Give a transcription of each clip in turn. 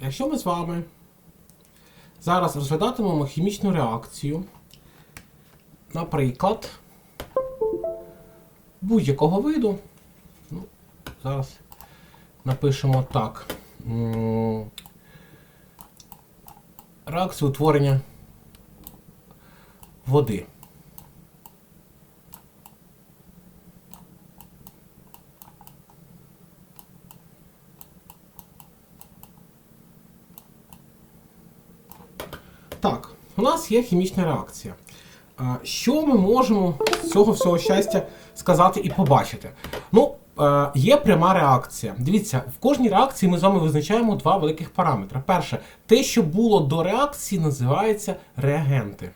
Якщо ми з вами зараз розглядатимемо хімічну реакцію, наприклад, будь-якого виду, ну, зараз напишемо так. Реакцію утворення води. Так, у є хімічна реакція. Що ми можемо з цього всього щастя сказати і побачити? Ну, е, є пряма реакція. Дивіться, в кожній реакції ми з вами визначаємо два великих параметри. Перше, те, що було до реакції, називається реагенти.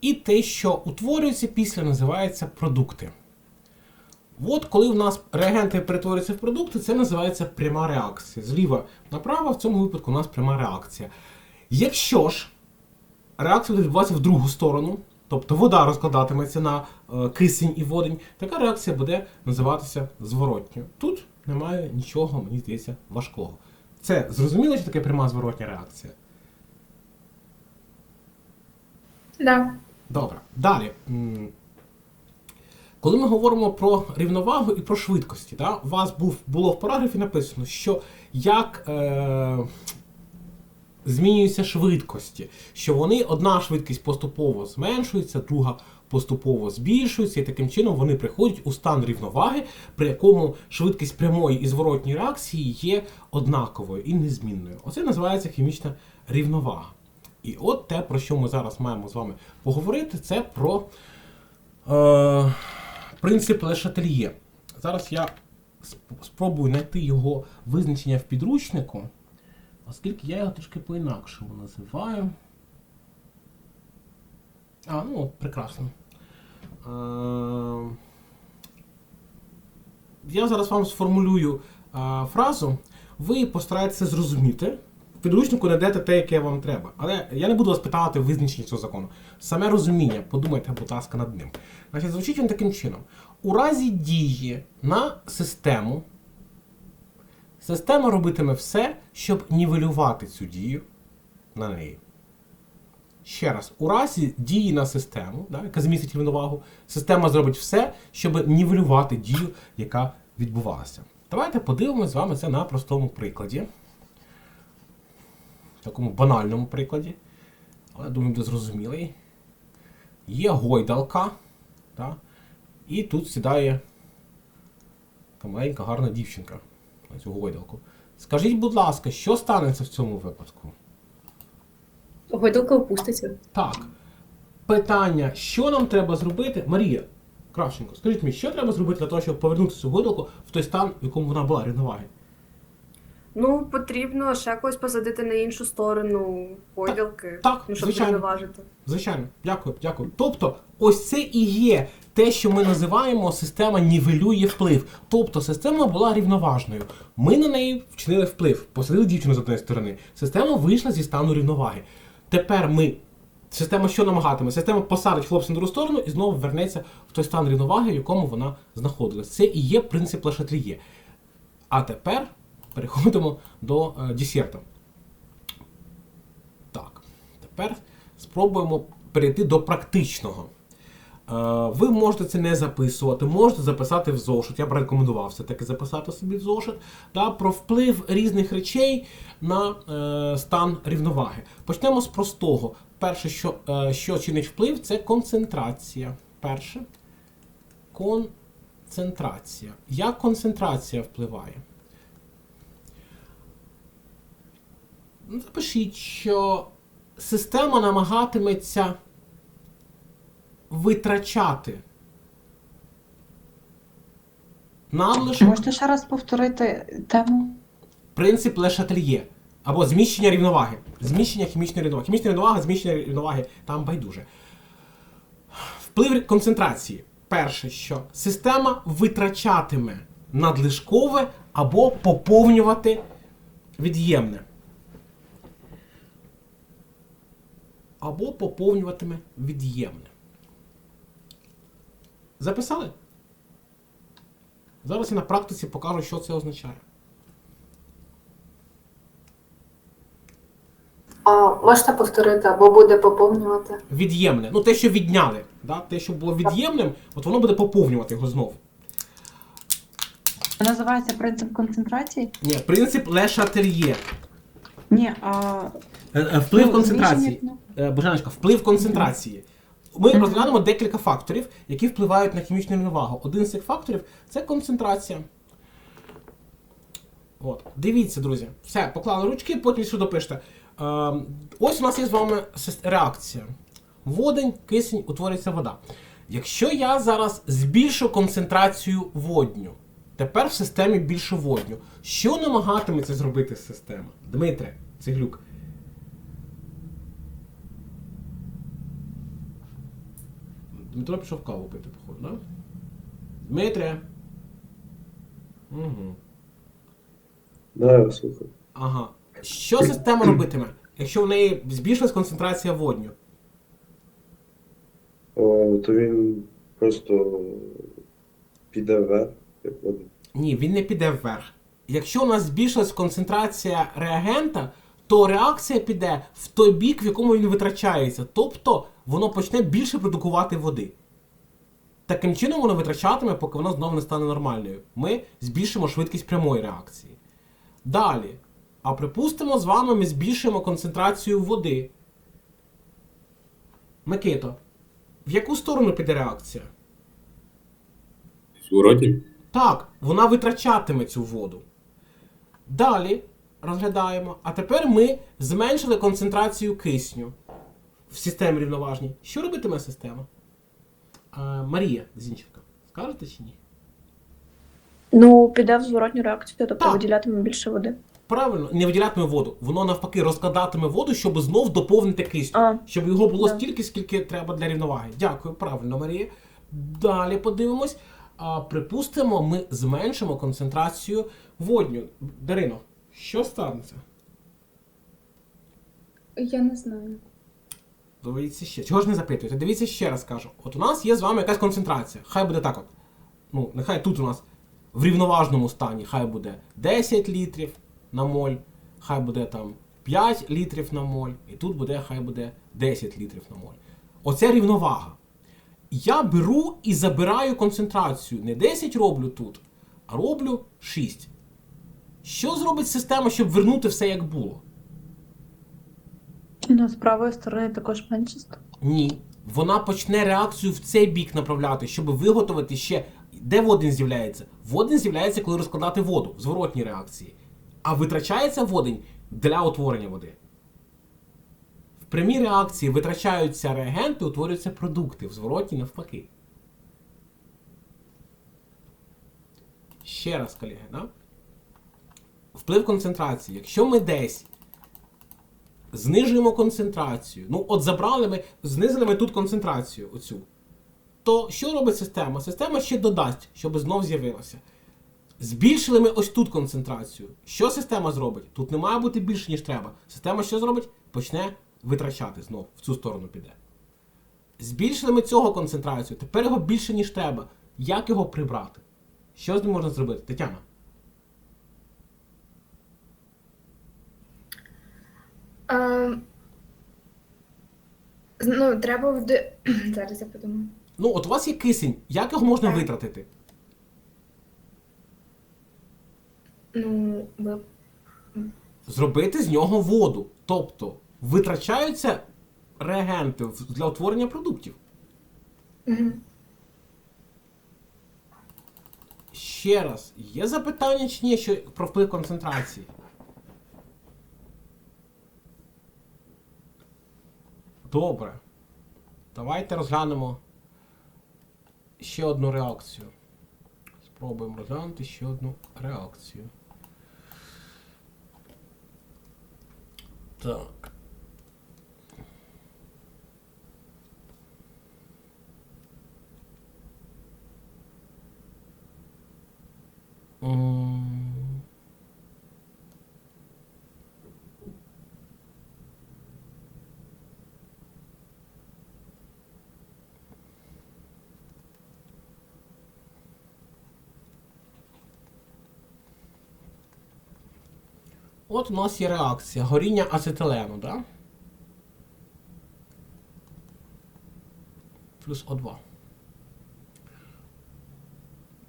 І те, що утворюється після, називається продукти. От коли в нас реагенти перетворюються в продукти, це називається пряма реакція. Зліва направо, в цьому випадку у нас пряма реакція. Якщо ж реакція буде відбуватися в другу сторону, тобто вода розкладатиметься на е, кисень і водень, така реакція буде називатися зворотньою. Тут немає нічого, мені здається, важкого. Це зрозуміло, що таке пряма зворотня реакція? Да. Добре. Далі. Коли ми говоримо про рівновагу і про швидкості, да, у вас був, було в параграфі написано, що як е, змінюються швидкості, що вони одна швидкість поступово зменшується, друга поступово збільшується, і таким чином вони приходять у стан рівноваги, при якому швидкість прямої і зворотньої реакції є однаковою і незмінною. Оце називається хімічна рівновага. І от те, про що ми зараз маємо з вами поговорити, це про е, принцип Лешательє. Зараз я спробую знайти його визначення в підручнику, оскільки я його трішки по-інакшому називаю. А, ну прекрасно. Е, я зараз вам сформулюю е, фразу, ви постараєтеся зрозуміти. В підручнику знайдете те, яке вам треба. Але я не буду вас питати визначення цього закону. Саме розуміння, подумайте, будь ласка, над ним. Значить, звучить він таким чином: у разі дії на систему, система робитиме все, щоб нівелювати цю дію на неї. Ще раз, у разі дії на систему, да, яка змістить рівновагу, система зробить все, щоб нівелювати дію, яка відбувалася. Давайте подивимося з вами це на простому прикладі. Такому банальному прикладі. Але думаю, буде зрозумілий. Є гойдалка. Да, і тут сідає маленька гарна дівчинка цю гойдалку. Скажіть, будь ласка, що станеться в цьому випадку? Гойдалка опуститься. Так. Питання, що нам треба зробити? Марія Кравченко, скажіть мені, що треба зробити для того, щоб повернути цю гойдалку в той стан, в якому вона була рівноваги? Ну, потрібно ще когось посадити на іншу сторону гойдалки, так, ну, щоб звичайно. рівноважити. Звичайно, дякую, дякую. Тобто, ось це і є те, що ми називаємо система нівелює вплив. Тобто система була рівноважною. Ми на неї вчинили вплив, посадили дівчину з однієї сторони. Система вийшла зі стану рівноваги. Тепер ми. Система що намагатиме? Система посадить хлопця на другу сторону і знову вернеться в той стан рівноваги, в якому вона знаходилась. Це і є принцип Лешатріє. А тепер переходимо до е, десерта. Так, тепер спробуємо перейти до практичного. Е, Ви можете це не записувати, можете записати в зошит. Я б рекомендував все-таки записати собі в зошит да, про вплив різних речей на е, стан рівноваги. Почнемо з простого. Перше, що, е, що чинить вплив, це концентрація. Перше. Концентрація. Як концентрація впливає? Запишіть, що система намагатиметься витрачати надлишок Можете ще раз повторити тему? принцип Лешательє або зміщення рівноваги. Зміщення хімічної рівноваги. Хімічна рівновага, зміщення рівноваги там байдуже. Вплив концентрації. Перше, що система витрачатиме надлишкове або поповнювати від'ємне. Або поповнюватиме від'ємне. Записали? Зараз я на практиці покажу, що це означає. А, Можете повторити або буде поповнювати? Від'ємне. Ну те, що відняли. Да? Те, що було від'ємним, от воно буде поповнювати його знову. Називається принцип концентрації? Ні, принцип Ле Ні, а... Е, е, вплив Ну, концентрації. зміщення, е, Божаночка, вплив концентрації. Ми розглянемо декілька факторів, які впливають на хімічну рівновагу. Один з цих факторів це концентрація. От. Дивіться, друзі. Все, поклали ручки, потім що допишете. Е, ось у нас є з вами реакція. Водень, кисень, утворюється вода. Якщо я зараз збільшу концентрацію водню, тепер в системі більше водню. Що намагатиметься зробити система? Дмитре, Цеглюк. Дмитро пішов каву пити, походу, да? Дмитре. Угу. Да, я слухаю. Ага. Що система робитиме, якщо в неї збільшилась концентрація водню? О, то він просто піде вверх, як вода. Ні, він не піде вверх. Якщо у нас збільшилась концентрація реагента, то реакція піде в той бік, в якому він витрачається. Тобто воно почне більше продукувати води. Таким чином воно витрачатиме, поки воно знову не стане нормальною. Ми збільшимо швидкість прямої реакції. Далі. А припустимо, з вами ми збільшуємо концентрацію води. Микито, в яку сторону піде реакція? Зворотні? Так, вона витрачатиме цю воду. Далі розглядаємо. А тепер ми зменшили концентрацію кисню в системі рівноважній. Що робитиме система? А, Марія Зінченка, скажете чи ні? Ну, піде в зворотню реакцію, тобто Так. виділятиме більше води. Правильно, не виділятиме воду. Воно навпаки розкладатиме воду, щоб знов доповнити кисню. А, Щоб його було Да. стільки, скільки треба для рівноваги. Дякую, правильно, Марія. Далі подивимось. А, припустимо, ми зменшимо концентрацію водню. Дарино, що станеться? я не знаю. Дивіться ще. Чого ж не запитуєте? Дивіться ще раз кажу. От у нас є з вами якась концентрація. Хай буде так от. Ну, нехай тут у нас в рівноважному стані хай буде 10 літрів на моль, хай буде там 5 літрів на моль, і тут буде, хай буде 10 літрів на моль. Оце рівновага. Я беру і забираю концентрацію. Не 10 роблю тут, а роблю 6. Що зробить система, щоб вернути все як було? Ну, з правої сторони також менше стане. Ні. Вона почне реакцію в цей бік направляти, щоб виготовити ще. Де водень з'являється? Водень з'являється, коли розкладати воду в зворотній реакції. А витрачається водень для утворення води. В прямій реакції витрачаються реагенти, утворюються продукти, в зворотній навпаки. Ще раз, колеги, да? Вплив концентрації. Якщо ми десь знижуємо концентрацію. Ну, от забрали ми, знизили ми тут концентрацію оцю. То що робить система? Система ще додасть, щоб знов з'явилося. Збільшили ми ось тут концентрацію. Що система зробить? Тут не має бути більше, ніж треба. Система що зробить? Почне витрачати знов, в цю сторону піде. Збільшили ми цього концентрацію, тепер його більше, ніж треба. Як його прибрати? Що з ним можна зробити? Тетяна? Ну, треба вди... Зараз я подумаю. Ну, от у вас є кисень, як його можна Так. витратити? Ну, ви... зробити з нього воду. Тобто витрачаються реагенти в- для утворення продуктів. Угу. Ще раз, є запитання чи ні що про вплив концентрації? Добре. Давайте розглянемо ще одну реакцію. Спробуємо розглянути ще одну реакцію. Так. М. От у нас є реакція горіння ацетилену, да? плюс О2.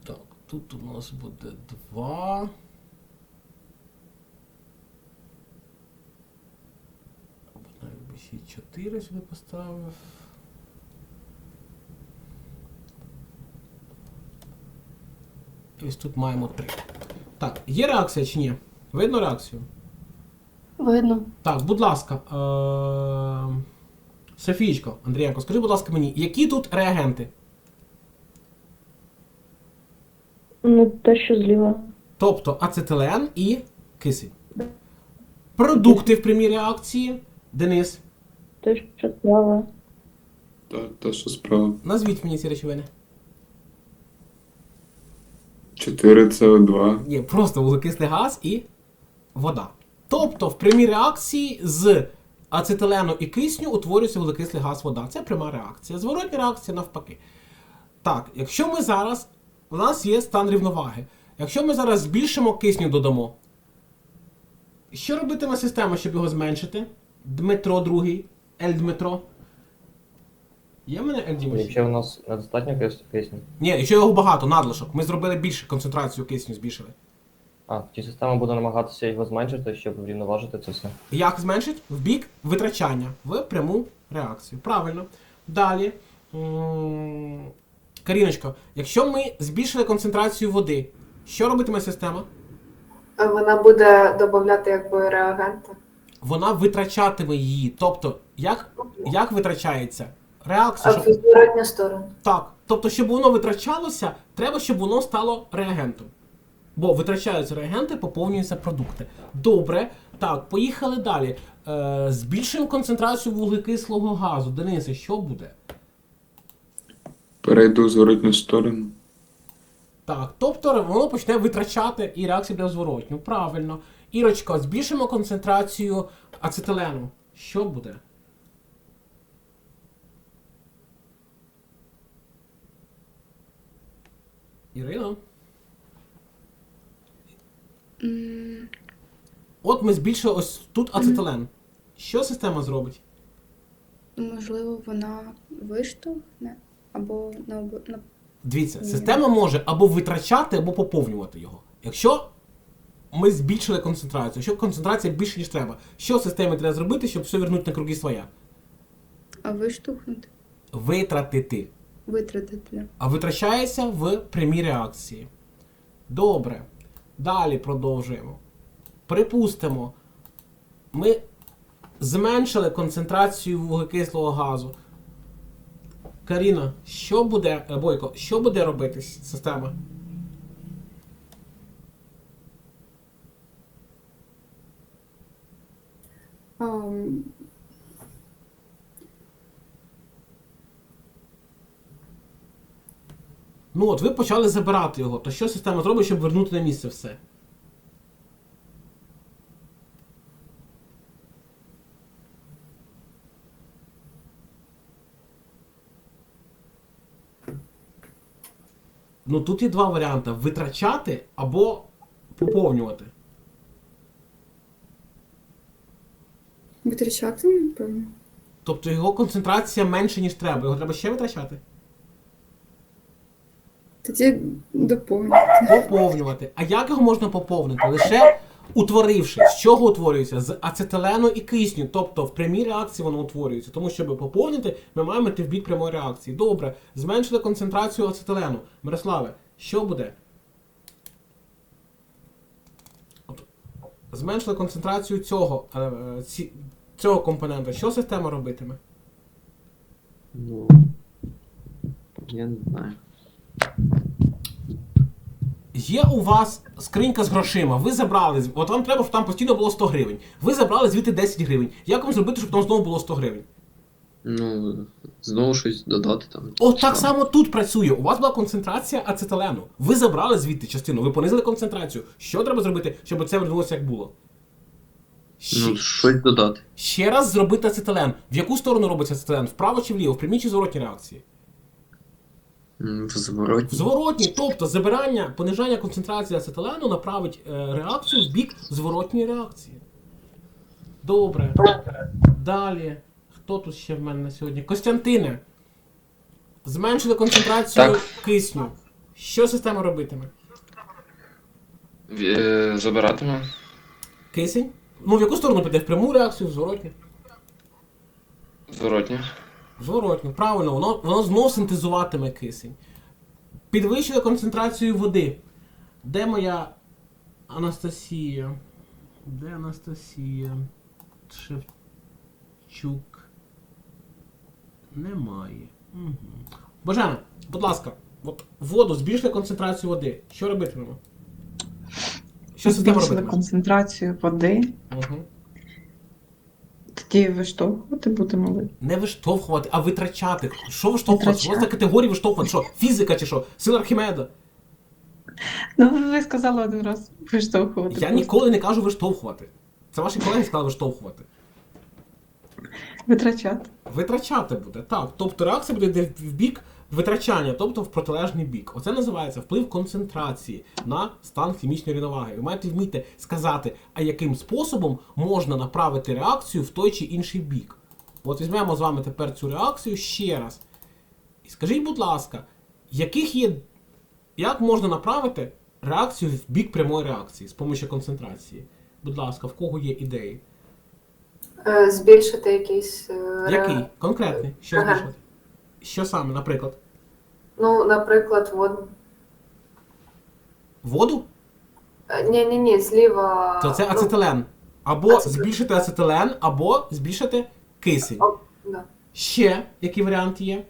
Так, тут у нас буде 2. Навіть 4 сюди поставив. І ось тут маємо 3. Так, є реакція чи ні? Видно реакцію? Видно. Так, будь ласка, е- Софієчко, Андрієнко, скажи, будь ласка, мені, які тут реагенти? Ну, те, що зліва. Тобто ацетилен і кисень. Продукти в прямій реакції. Денис, Те, що справа. Та, та що справа. назвіть мені ці речовини. 4 СО2. Ні, просто вуглекислий газ і вода. Тобто в прямій реакції з ацетилену і кисню утворюється вуглекислий газ вода. Це пряма реакція. Зворотня реакція навпаки. Так, якщо ми зараз. У нас є стан рівноваги. Якщо ми зараз збільшимо кисню додамо. Що робитиме система, щоб його зменшити? Дмитро другий. Ель Дмитро. Є в мене Ель Дімович? Якщо в нас недостатньо кисню, Ні, якщо його багато, надлишок. Ми зробили більше концентрацію кисню збільшили. А тоді система буде намагатися його зменшити, щоб врівноважити це все. Як зменшить? В бік витрачання в пряму реакцію. Правильно. Далі. Каріночко, якщо ми збільшили концентрацію води, що робитиме система? Вона буде додати якби реагенти. Вона витрачатиме її. Тобто, як, як витрачається? А Реакція. в Щоб... зворотню сторону. Так. Тобто, щоб воно витрачалося, треба, щоб воно стало реагентом. Бо витрачаються реагенти, поповнюються продукти. Добре. Так, поїхали далі. Е, збільшуємо концентрацію вуглекислого газу. Денисе, що буде? Перейду в зворотню сторону. Так, тобто воно почне витрачати і реакція буде зворотню. Правильно. Ірочко, збільшимо концентрацію ацетилену. Що буде? Ірина? От ми збільшили ось тут ацетилен. Що система зробить? Можливо, вона виштовхне або на, на Дивіться, Ні. система може або витрачати, або поповнювати його. Якщо ми збільшили концентрацію, якщо концентрація більше, ніж треба, що системі треба зробити, щоб все вернути на круги своя? а виштовхнути, Витратити. витратити. А витрачається в прямій реакції. Добре. Далі продовжуємо. Припустимо, ми зменшили концентрацію вуглекислого газу. Каріна, що буде, е, Бойко, що буде робити система? Ам, Ну от ви почали забирати його, то що система зробить, щоб вернути на місце все? Ну тут є два варіанти: витрачати або поповнювати. витрачати, напевно. Тобто його концентрація менше, ніж треба. Його треба ще витрачати? Тоді доповнити. Поповнювати. А як його можна поповнити? Лише утворивши. З чого утворюється? З ацетилену і кисню. Тобто в прямій реакції воно утворюється. Тому щоб поповнити, ми маємо йти в бік прямої реакції. Добре, зменшили концентрацію ацетилену. Мирославе, що буде? Зменшили концентрацію цього, е, е, цього компонента. Що система робитиме? Ну, я не знаю. Є у вас скринька з грошима, ви забрали, от вам треба, щоб там постійно було 100 гривень. Ви забрали звідти 10 гривень. Як вам зробити, щоб там знову було 100 гривень? Ну, знову щось додати там. От так само тут працює. У вас була концентрація ацетилену. Ви забрали звідти частину, ви понизили концентрацію. Що треба зробити, щоб це вернулося як було? Ще, Ну, щось додати. ще раз зробити ацетилен. В яку сторону робиться ацетилен? Вправо чи вліво? В прямій чи зворотній реакції? В В зворотні. Тобто забирання, понижання концентрації ацетилену направить е, реакцію в бік зворотньої реакції. Добре. Далі. Хто тут ще в мене на сьогодні? Костянтине. Зменшити концентрацію Так. кисню. Що система робитиме? Е, Забиратиме. Кисень? Ну, в яку сторону піде? В пряму реакцію, в зворотню? Зворотня. В Зворотню, правильно, воно, воно знов синтезуватиме кисень. Підвищити концентрацію води. Де моя Анастасія? Де Анастасія? Шевчук. Немає. Угу. Божена, будь ласка, от воду, збільшити концентрацію води. Що робитимемо? Що система робитиме? концентрацію води, Угу. Тоді виштовхувати будемо ви. Не виштовхувати, а витрачати. Що виштовхувати? Що за категорії виштовхувати? Що? Фізика чи що? Сила Архімеда? Ну, ви сказали один раз виштовхувати. Я просто. ніколи не кажу виштовхувати. Це ваші колеги сказали виштовхувати. Витрачати. Витрачати буде, так. Тобто реакція буде в бік витрачання, тобто в протилежний бік. Оце називається вплив концентрації на стан хімічної рівноваги. Ви маєте вміти сказати, а яким способом можна направити реакцію в той чи інший бік. От візьмемо з вами тепер цю реакцію ще раз. І скажіть, будь ласка, яких є. Як можна направити реакцію в бік прямої реакції з допомогою концентрації? Будь ласка, в кого є ідеї? Е, Збільшити якийсь. е, Який? Конкретний? Що Ага. збільшувати? Що саме, наприклад? Ну, наприклад, от. Воду? Ні, ні, ні, зліва. То це ну, ацетилен. Або ацетилен. збільшити ацетилен, або збільшити кисень. О, да. Ще які варіанти є?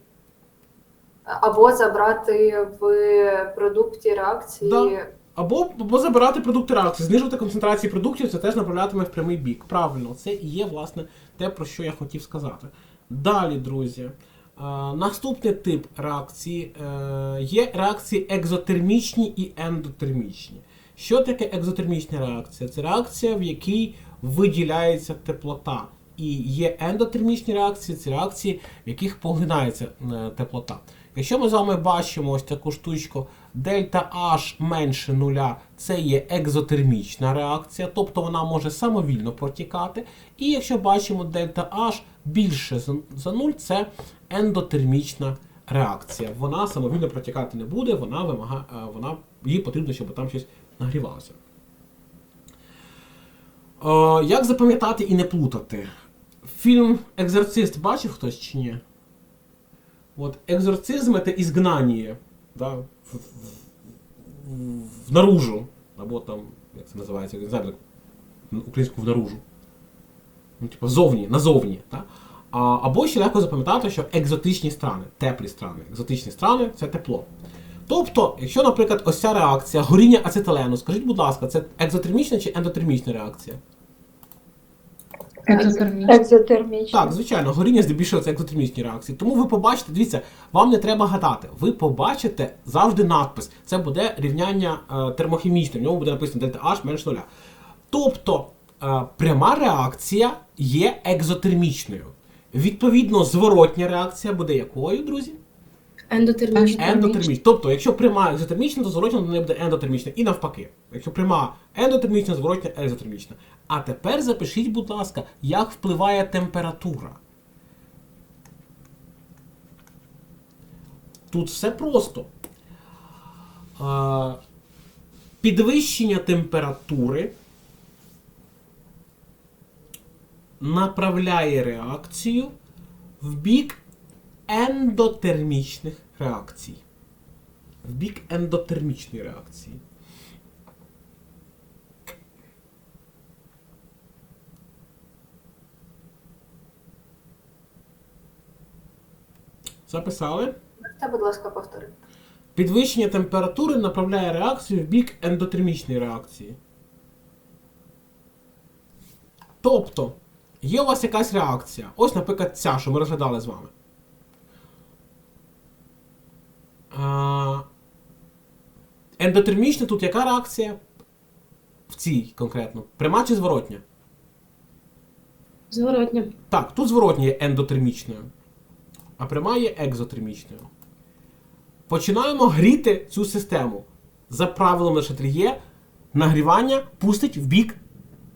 Або забрати в продукті реакції. Да. Або, або забирати продукти реакції, знижувати концентрації продуктів, це теж направлятиме в прямий бік. Правильно, це і є, власне, те, про що я хотів сказати. Далі, друзі. Е, Наступний тип реакції е, є реакції екзотермічні і ендотермічні. Що таке екзотермічна реакція? Це реакція, в якій виділяється теплота. І є ендотермічні реакції, це реакції, в яких поглинається е, теплота. Якщо ми з вами бачимо ось таку штучку, дельта H менше нуля, це є екзотермічна реакція, тобто вона може самовільно протікати. І якщо бачимо дельта H більше за- за 0, це ендотермічна реакція. Вона самовільно протікати не буде, вона вимагає, вона, їй потрібно, щоб там щось нагрівалося. Е, як запам'ятати і не плутати? Фільм Екзорцист бачив хтось чи ні? От екзорцизм це ізгнання, да, в, наружу, або там, як це називається, не знаю, українську в наружу. Ну, типу, зовні, назовні. Да? А, або ще легко запам'ятати, що екзотичні страни, теплі страни. Екзотичні страни це тепло. Тобто, якщо, наприклад, ось ця реакція горіння ацетилену, скажіть, будь ласка, це екзотермічна чи ендотермічна реакція? Екзотермічно. Так, звичайно, горіння здебільшого це екзотермічні реакції. Тому ви побачите, дивіться, вам не треба гадати. Ви побачите завжди надпис. Це буде рівняння е, термохімічне, в ньому буде написано дельта H менше нуля. Тобто е, пряма реакція є екзотермічною. Відповідно, зворотня реакція буде якою, друзі? Ендотермічно. Ендотермічна. Тобто, якщо пряма екзотермічна, то зворотня до неї буде ендотермічна. І навпаки. Якщо пряма ендотермічна, зворотня екзотермічна. А тепер запишіть, будь ласка, як впливає температура. Тут все просто. А, Підвищення температури направляє реакцію в бік ендотермічних реакцій. В бік ендотермічної реакції. Записали? Можете, будь ласка, повторити. Підвищення температури направляє реакцію в бік ендотермічної реакції. Тобто, є у вас якась реакція. Ось, наприклад, ця, що ми розглядали з вами. А, ендотермічна тут яка реакція? В цій конкретно. Пряма чи зворотня? Зворотня. Так, тут зворотня є ендотермічною, а пряма є екзотермічною. Починаємо гріти цю систему. За правилом Лешатріє, нагрівання пустить в бік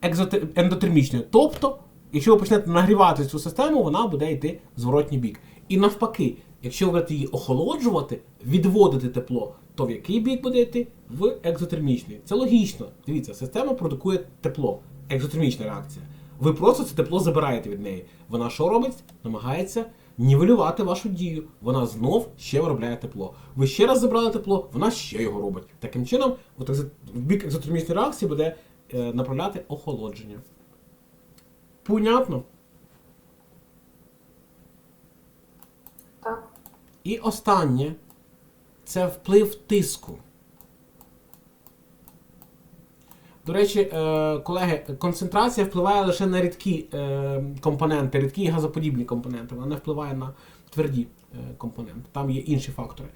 екзоте- ендотермічної. Тобто, якщо ви почнете нагрівати цю систему, вона буде йти в зворотній бік. І навпаки, Якщо ви будете її охолоджувати, відводити тепло, то в який бік буде йти? В екзотермічний. Це логічно. Дивіться, система продукує тепло, екзотермічна реакція. Ви просто це тепло забираєте від неї. Вона що робить? Намагається нівелювати вашу дію. Вона знов ще виробляє тепло. Ви ще раз забрали тепло, вона ще його робить. Таким чином, от в бік екзотермічної реакції буде е, направляти охолодження. Понятно? Так. І останнє це вплив тиску. До речі, е, колеги, концентрація впливає лише на рідкі е, компоненти, рідкі і газоподібні компоненти. Вона не впливає на тверді е, компоненти. Там є інші фактори.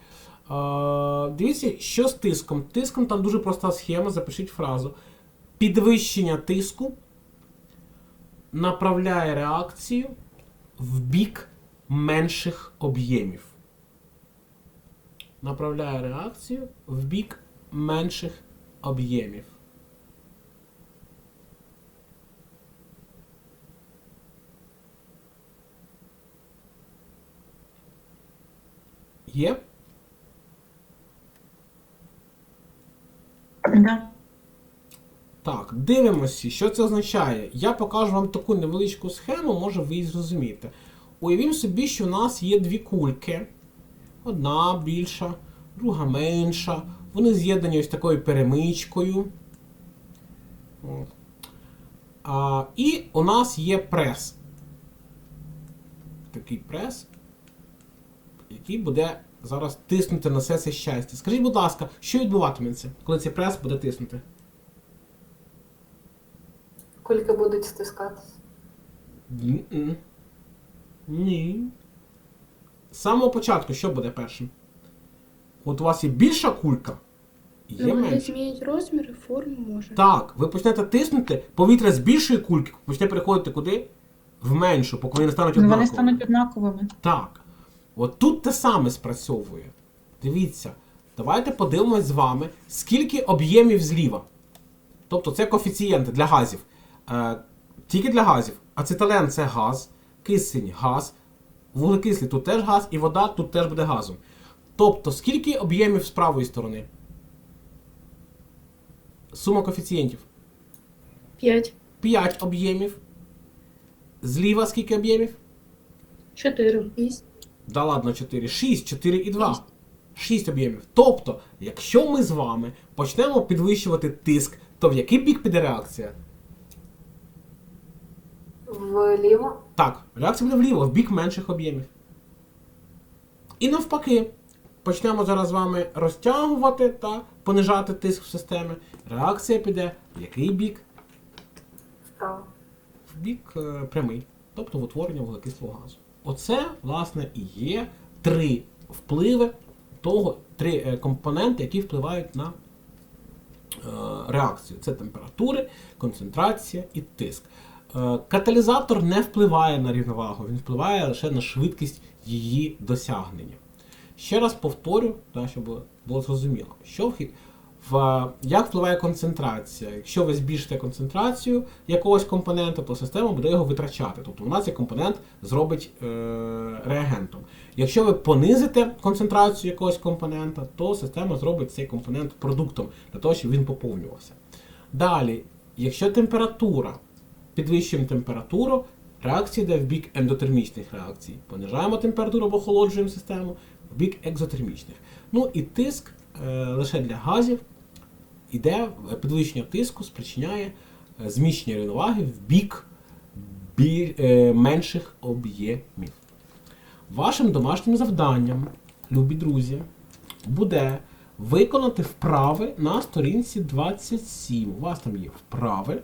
Дивіться, що з тиском. Тиском там дуже проста схема, запишіть фразу. Підвищення тиску направляє реакцію в бік менших об'ємів. Направляє реакцію в бік менших об'ємів. Є? Да. Так, дивимося, що це означає. Я покажу вам таку невеличку схему, може ви її зрозумієте. Уявімо собі, що в нас є дві кульки. Одна більша, друга менша. Вони з'єднані ось такою перемичкою. От. А, і у нас є прес. Такий прес, який буде зараз тиснути на все це щастя. Скажіть, будь ласка, що відбуватиметься, коли цей прес буде тиснути? Кульки будуть стискатися. Ні. З самого початку що буде першим? От у вас є більша кулька, і є менша. змінять розміри, форму може. Так, ви почнете тиснути, повітря з більшої кульки почне переходити куди? В меншу, поки вони не стануть Ну, Вони стануть однаковими. Так. От тут те саме спрацьовує. Дивіться, давайте подивимось з вами, скільки об'ємів зліва. Тобто це коефіцієнти для газів. Е, тільки для газів. Ацетилен це газ, кисень газ, вуглекислий тут теж газ, і вода тут теж буде газом. Тобто, скільки об'ємів з правої сторони? Сума коефіцієнтів. 5. 5 об'ємів. Зліва скільки об'ємів? 4. 6. Да ладно, 4. 6, 4 і 2. 6 об'ємів. Тобто, якщо ми з вами почнемо підвищувати тиск, то в який бік піде реакція? Вліво. Так, реакція буде вліво, в бік менших об'ємів. І навпаки, почнемо зараз з вами розтягувати та понижати тиск в системі. Реакція піде в який бік? Вправо. в бік е, прямий, тобто в утворення вуглекислого газу. Оце, власне, і є три впливи того, три е, компоненти, які впливають на е, реакцію. Це температури, концентрація і тиск. Е, Каталізатор не впливає на рівновагу, він впливає лише на швидкість її досягнення. Ще раз повторю, да, щоб було, зрозуміло, що вхід. В, як впливає концентрація? Якщо ви збільшите концентрацію якогось компонента, то система буде його витрачати. Тобто вона цей компонент зробить е, реагентом. Якщо ви понизите концентрацію якогось компонента, то система зробить цей компонент продуктом для того, щоб він поповнювався. Далі, якщо температура, підвищуємо температуру, реакція йде в бік ендотермічних реакцій. Понижаємо температуру або охолоджуємо систему в бік екзотермічних. Ну і тиск е, лише для газів іде, підвищення тиску спричиняє е, зміщення рівноваги в бік бі, е, менших об'ємів. Вашим домашнім завданням, любі друзі, буде виконати вправи на сторінці 27. У вас там є вправи.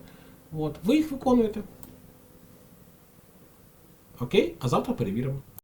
От, ви їх виконуєте. Окей? А завтра перевіримо.